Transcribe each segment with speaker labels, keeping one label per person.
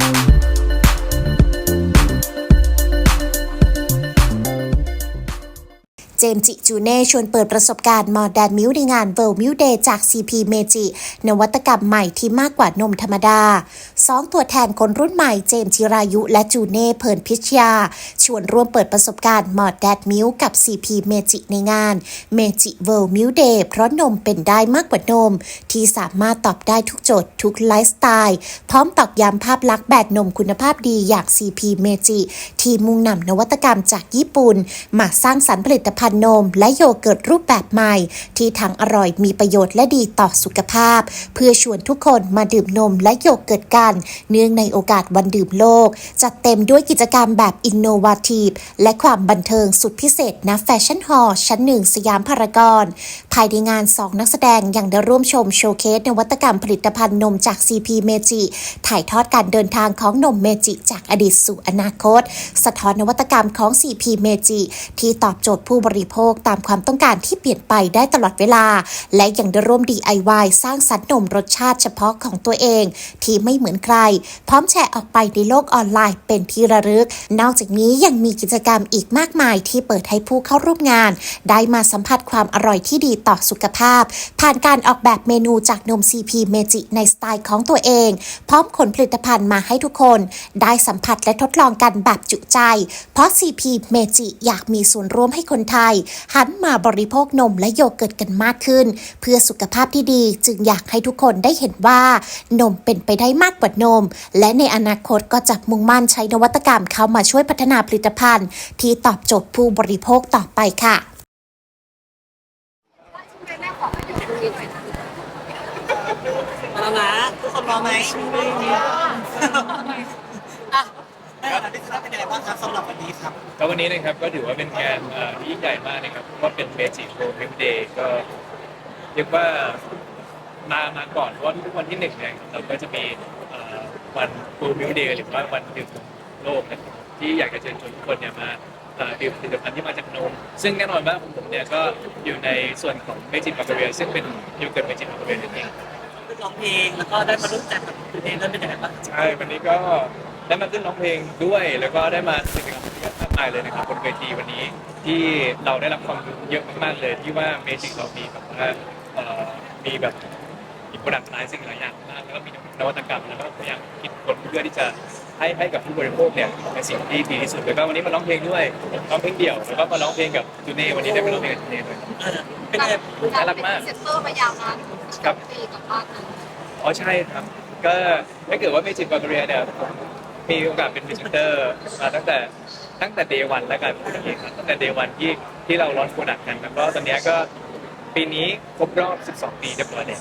Speaker 1: you. เจมส์จิจูเน่ชวนเปิดประสบการณ์มอร์แดนมิวในงาน World Milk Day จาก CP Meiji นวัตกรรมใหม่ที่มากกว่านมธรรมดาสองตัวแทนคนรุ่นใหม่เจมส์จิรายุและจูเน่เพิร์นพิชยา ชวนร่วมเปิดประสบการณ์มอร์แดนมิวกับ CP Meiji ในงาน Meiji World Milk Day เพราะนมเป็นได้มากกว่านม ที่สามารถตอบได้ทุกโจทย์ทุกไลฟ์สไตล์พร้อมตอกย้ำภาพลักษณ์แบบนมคุณภาพดีอย่าง CP Meiji ที่มุ่งนำนวัตกรรมจากญี่ปุ่น มาสร้างสรรค์ผลิตภัณฑ์นม และโยเกิร์ตรูปแบบใหม่ ที่ทั้งอร่อยมีประโยชน์และดีต่อสุขภาพ เพื่อชวนทุกคนมาดื่มนมและโยเกิร์ตกัน เนื่องในโอกาสวันดื่มโลก จัดเต็มด้วยกิจกรรมแบบอินโนวาทีฟและความบันเทิงสุดพิเศษณแฟชั่นฮอลล์ชั้นหนึ่งสยามพารากอนภายในงานสองนักแสดงยังได้ร่วมชมโชว์เคสนวัตกรรมผลิตภัณฑ์นมจาก CP เมจิถ่ายทอดการเดินทางของนมเมจิจากอดีตสู่อนาคต สะท้อนนวัตกรรมของ CP เมจิที่ตอบโจทย์ผู้บริโภคตามความต้องการที่เปลี่ยนไปได้ตลอดเวลา และยังได้ร่วม DIY สร้างสรรค์นมรสชาติเฉพาะของตัวเอง ที่ไม่เหมือนใคร พร้อมแชร์ออกไปในโลกออนไลน์เป็นที่ระลึก นอกจากนี้ยังมีกิจกรรมอีกมากมายที่เปิดให้ผู้เข้าร่วมงาน ได้มาสัมผัสความอร่อยที่ดีต่อสุขภาพ ผ่านการออกแบบเมนูจากนม CP เมจิในสไตล์ของตัวเอง พร้อมขนผลิตภัณฑ์มาให้ทุกคน ได้สัมผัสและทดลองกันแบบจุใจ เพราะ CP เมจิอยากมีส่วนร่วมให้คนไทยหันมาบริโภคนมและโยเกิร์ตกันมากขึ้น เพื่อสุขภาพที่ดีจึงอยากให้ทุกคนได้เห็นว่า นมเป็นไปได้มากกว่านม และในอนาคตก็จะมุ่งมั่นใช้นวัตกรรมเข้ามาช่วยพัฒนาผลิตภัณฑ์ ที่ตอบโจทย์ผู้บริโภคต่อไปค่ะ
Speaker 2: มาแล้วนะทุกคนพร้อมไหมอะ ได้ครับพี่ครับเป็นยังไงบ้างครับสำหรับวันนี้ครับ
Speaker 3: แล้ววันนี้นะครับก็ถือว่าเป็นงานเอ่อที่ยิ่งใหญ่มากนะครับเพราะว่าเป็นเมจิโ o มิวเดย์ก็เรียกว่ามามาก่อนเพราะว่าทุกวันที่หนึ่งเนี่ยเราก็จะมีเอ่อวันโ o มิวเดย์หรือว่าวันดื่มโลกนะครับที่อยากจะเชิญชวนทุกคนเนี่ยมาเอ่อดื่มผลิตภัณฑ์ที่มาจากนมซึ่งแน่นอนว่าของผมเนี่ยก็อยู่ในส่วนของเมจิบาเกเรียซึ่งเป็นโยเกิร์ตเมจิบาเกเรียนั่นเอง
Speaker 2: ร้องเพลงแล้วก็ได้มาร่วมแจมกับคุณเองแล้วเป็นยังไงบ้าง
Speaker 3: ใช่ วันนี้ก็ ได้มาขึ้นร้องเพลงด้วย แล้วก็ได้มากิจกรรมที่มากมายเลยนะครับบนเวทีวันนี้ ที่เราได้รับความรู้เยอะมากๆเลย ที่ว่าเมจิกเรามีแบบว่าเอ่อมีแบบมีโปรดักต์หลายสิ่งหลายอย่างมากแล้วก็มีนวัตกรรมแล้วก็พยายามคิดคนเพื่อที่จะให้ให้กับผู้บริโภคเนี่ยในสิ่งที่ดีที่สุดแล้วก็วันนี้มาร้องเพลงด้วยร้องเพลงเดี่ยวแล้วก็มาร้องเพลงกับจูเน่วันนี้ได้ไปร้องเพลงกับจูเน่ด้วย
Speaker 2: เออเป็นยังไง
Speaker 3: น่ารักมาก
Speaker 4: เซ็นเตอร์มายาวนาน
Speaker 3: ครับ
Speaker 4: ปีกับบ้านนั้น
Speaker 3: อ๋อใช่ครับ ก็ถ้าเกิดว่าเมจิกบาเกเรียเนี่ยผม มีโอกาสเป็นพรีเซนเตอร์มาตั้งแต่ตั้งแต่เดวันแล้วกันพูดอย่างนี้ครับตั้งแต่เดวันที่ที่เราลอนโปรดักต์กันแล้วก็ตอนเนี้ยก็ปีนี้ครบรอบ 12 ปีเรียบร้อยแล้ว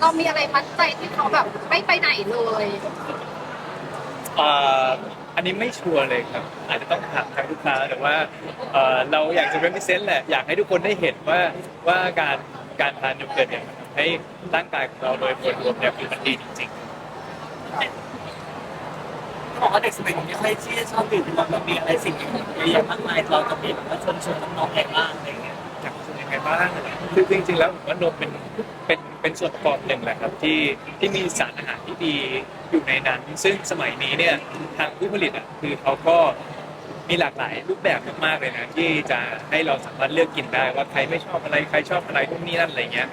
Speaker 4: เรามีอะไรมัดใจที่เขาแบบไม่ไปไหนเลย
Speaker 3: อ่าอันนี้ไม่ชัวร์เลยครับ อาจจะต้องถามทางลูกค้าแต่ว่าเอ่อเราอยากจะ represent แหละอยากให้ทุกคนได้เห็นว่าว่าการการทานโยเกิร์ตเนี่ยมันทำให้ร่างกายของเราโดยส่วนรวมเนี่ยคือมันดีจริงๆ
Speaker 2: บอกว่าเด็กสมัยนี้ใครที่ชอบดื่มนมมันมีอะไรสิ่งเยอะแยะมากมายเราจะมีแบบว่าชนชนน้องๆเองบ้างอะไรเงี้ย
Speaker 3: อยากเป็นยังไงบ้างคือจริงๆ แล้วผมว่านมเป็นเป็นเป็นส่วนประกอบหนึ่งแหละครับที่ที่มีสารอาหารที่ดีอยู่ในนั้น ซึ่งสมัยนี้เนี่ยทางผู้ผลิตอะคือเขาก็มีหลากหลายรูปแบบมากๆเลยนะที่จะให้เราสามารถเลือกกินได้ว่าใครไม่ชอบอะไรใครชอบอะไรพวกนี้นั่นอะไรเงี้ย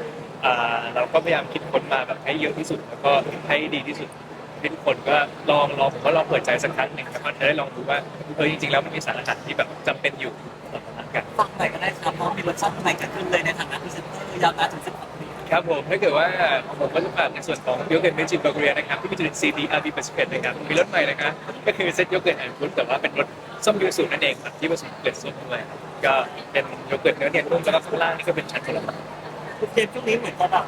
Speaker 3: เราก็พยายามคิดค้นมาแบบให้เยอะที่สุดแล้วก็ให้ดีที่สุด ให้ทุกคนก็ลองลองผมก็ลองเปิดใจสักครั้งหนึ่งแล้วก็จะได้ลองดูว่าเออจริงๆแล้วมันมีสารอาหารที่แบบจำเป็นอยู่ต่อร่างกาย
Speaker 2: ฟังหน่อยก็ได้ครับเพราะมีรสชาติใหม่เกิดขึ้นเลยในฐานะพรีเซนเตอร์ยาวนานถึง12ปี
Speaker 3: ครับผมถ้าเกิดว่าของผมก็จะฝากในส่วนของโยเกิร์ตเมจิบาเกเรียนะครับที่มีจุลินทรีย์ดีอาร์บีเปอร์เซ็นต์นะครับมีรสใหม่นะครับก็คือเซตโยเกิร์ตแอนด์ฟรุตแต่ว่าเป็นรสส้มยูสุนั่นเองครับที่ผสมเกล็ดส้มด้วยครับก็เป็นโยเกิร์ตเนื้อเนียนนุ่มแล้วก็ข้างล่างนี่ก็เป็นชั้นผลไม้
Speaker 2: คุณเจมส์ช่วงนี้เหมือนกับแบบ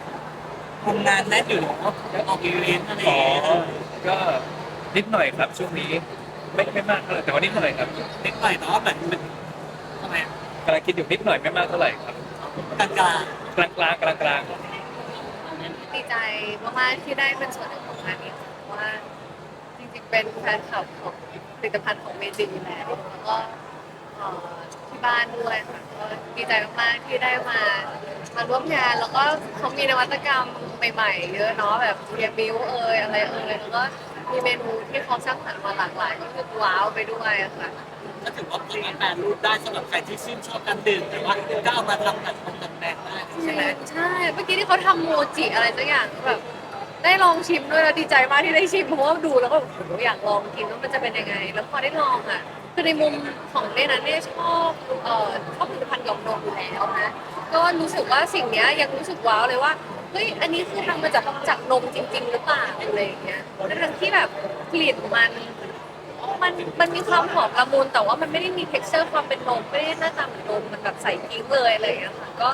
Speaker 2: ทำงานแน่นอยู่เนาะยังออกอีเวนต์อะไรอ
Speaker 3: อ๋
Speaker 2: ย่า
Speaker 3: อง
Speaker 2: เงี้ย
Speaker 3: ก็นิดหน่อยครับช่วงนี้ ไม่ไม่มากเท่าไหร่แต่ว่านิดหน่อยครับ
Speaker 2: นิดหน่อยแต่ว่าแบบมันทำไมอะ
Speaker 3: กำลังคิดอยู่นิดหน่อยไม่มากเท่าไหร่ครับ
Speaker 2: กลาง
Speaker 3: กลางกลางกลางกลางกลาง
Speaker 4: ดีใจมากๆที่ได้เป็นส่วนหนึ่งของงานนี้เพราะว่าจริงๆเป็นแฟนคลับของผลิตภัณฑ์ของเมจิอยู่แล้วแล้วก็เอ่อที่บ้านด้วยค่ะก็ดีใจมากๆที่ได้มา มาร่วมงานแล้วก็เขามีนวัตกรรมใหม่ๆ เยอะเนาะแบบเทียบิวเอยอะไรเอยแล้วก็มีเมนูที่เขาสร้างสรรค์มาหลากหลายก็คือว้าวไปด้วยอะค่ะ
Speaker 2: ก็ถือว่าสามารถแปลรูปได้สำหรับใครที่ชื่นชอบการดื่มแต่ว่าก็เอามาทำแบบตรงแบบแบรนด์ได้ใช่ไหม
Speaker 4: ใช่เมื่อกี้ที่เขาทำโมจิอะไรสักอย่างแบบได้ลองชิมด้วยแล้วดีใจมากที่ได้ชิมเพราะว่าดูแล้วก็โอ้โหอยากลองกินว่ามันจะเป็นยังไง แล้วพอได้ลองอะคือในมุมของเล่นนั้นเนี่ยชอบเอ่อชอบผลิตภัณฑ์หยองนมอยู่แล้วนะ ก็รู้สึกว่าสิ่งเนี้ยยังรู้สึกว้าวเลยว่าเฮ้ยอันนี้คือทำมาจากจากนมจริง ๆ หรือเปล่าอะไรอย่างเงี้ยทั้งที่แบบกลิ่นมันมันมันมีความหอมละมุนแต่ว่ามันไม่ได้มี t e x t อร์ความเป็นนมไม่ได้หน้าตาเหมือนนมมันแบบใส่กิ้งเลยอะไรอย่างเงี้ยค่ะก็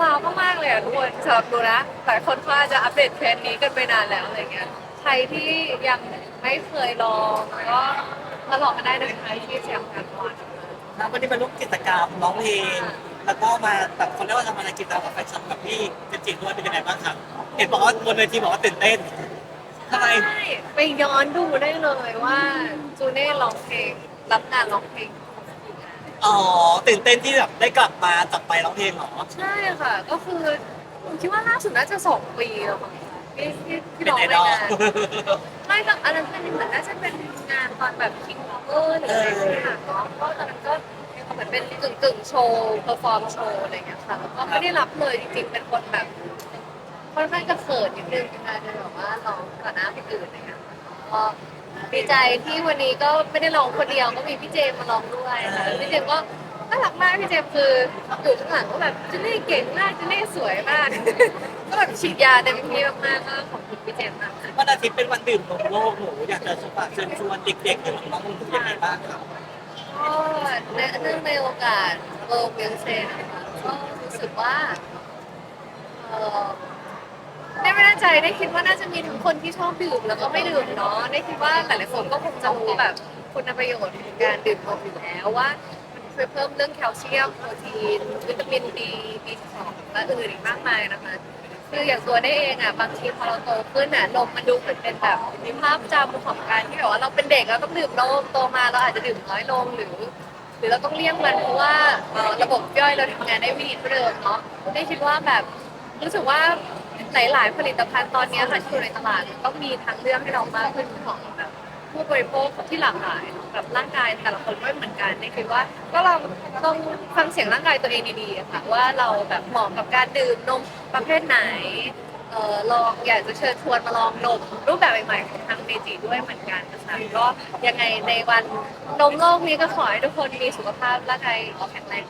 Speaker 4: ว้าวมากๆเลยอะทุกคนสำหรับดูนะหลายคนก็อาจจะอัปเดตเทรนด์นี้กันไปนานแล้วอะไรเงี้ยใครที่ยังไม่เคยลองก็มาลองกันได้นะคะที่สยามพารากอน
Speaker 2: แล้ววันนี้มาร่วมกิจกรรมร้องเพลง แล้วก็มาแบบเขาเรียกว่าทำอะไรกิจกรรมกับแฟชั่นกับพี่เจนจิด้วยเป็นยังไงบ้างครับเห็นบอกว่าบนเวทีบอกว่าตื่นเต้นทำไม
Speaker 4: ใช่ไปย้อนดูได้เลยว่าจูเน่ร้องเพลงรับงานร้องเพลง
Speaker 2: อ๋อตื่นเต้นที่แบบได้กลับมาจับไปร้องเพลงเหรอ
Speaker 4: ใช่ค่ะ ก็คือผมคิดว่าล่าสุดน่าจะสองปีแล้วมั้งที่ที่ที่
Speaker 2: เป็น
Speaker 4: ร้อง
Speaker 2: ไอ
Speaker 4: ใน
Speaker 2: ดอล
Speaker 4: งานไม่แต่อันนั้นเป็นเหมือนน่าจะเป็นงานตอนแบบ King Power หรืออะไรสักอย่างเนาะก็ตอนนั้นก็ เหมือนเป็นกึ่งกึ่งโชว์เพอร์ฟอร์มโชว์อะไรอย่างเงี้ยค่ะแล้วก็ไม่ได้รับเลยจริงๆ เป็นคนแบบค่อนข้างจะเขินนิดนึงนะคะจะแบบว่าร้องก่อนหน้าคนอื่นอะไรเงี้ยก็ดีใจที่วันนี้ก็ไม่ได้ร้องคนเดียวก็มีพี่เจมมาร้องด้วยค่ะพี่เจมก็น่ารักมากพี่เจมคืออยู่ข้างหลังก็แบบจนนี่เก่งมากจนนี่สวยมาก ก็แบบฉีดยาเต็มที่มากๆก็ขอบคุณพี่เจมมากค่ะ
Speaker 2: วันอาทิตย์เป็นวันดื่มนมโลกหนูอยากจะฝากเชิญชวนเด็กๆหรือน้องๆทุกยังไงบ้างครับ
Speaker 4: ก็ในเนื่องในโอกาสโลกเบลเซนะคะก็รู้สึกว่าเอ่อได้ไม่แน่ใจได้คิดว่าน่าจะมีทั้งคนที่ชอบดื่มแล้วก็ไม่ดื่มเนาะได้คิดว่าหลายๆคนก็คงจะรู้แบบคุณประโยชน์ของการดื่มนมอยู่แล้วว่ามันช่วยเพิ่มเรื่องแคลเซียมโปรตีนวิตามินดีบีสองและอื่นอีกมากมายนะคะ คืออย่างตัวได้เองอะบางทีพอเราโตขึ้นอะนมมันดูเหมือนเป็นแบบมีภาพจำของการที่แบบว่าเราเป็นเด็กเราต้องดื่มนมโตมาเราอาจจะดื่มน้อยลงหรือ หรือเราต้องเลี่ยงมันเพราะว่าเอ่อระบบย่อยเราทำงานได้ไม่ดีเท่าเดิมเนาะได้คิดว่าแบบรู้สึกว่าหลายๆผลิตภัณฑ์ตอนนี้ค่ะที่อยู่ในตลาดก็มีทางเลือกให้เรามากขึ้นของแบบ ผู้บริโภคที่หลากหลายแบบร่างกายแต่ละคนไม่เหมือนกันได้คิดว่าก็เราต้องฟังเสียงร่างกายตัวเองดีๆค่ะว่าเราแบบเหมาะกับการดื่มนมประเภทไหนเออลองอยากจะเชิญชวนมาลองนมรูปแบบใหม่ๆของทางเมจิด้วยเหมือนกันนะคะก็ยังไงในวันนมโลกนี้ก็ขอให้ทุกคนมีสุขภาพร่างกายแข็งแรง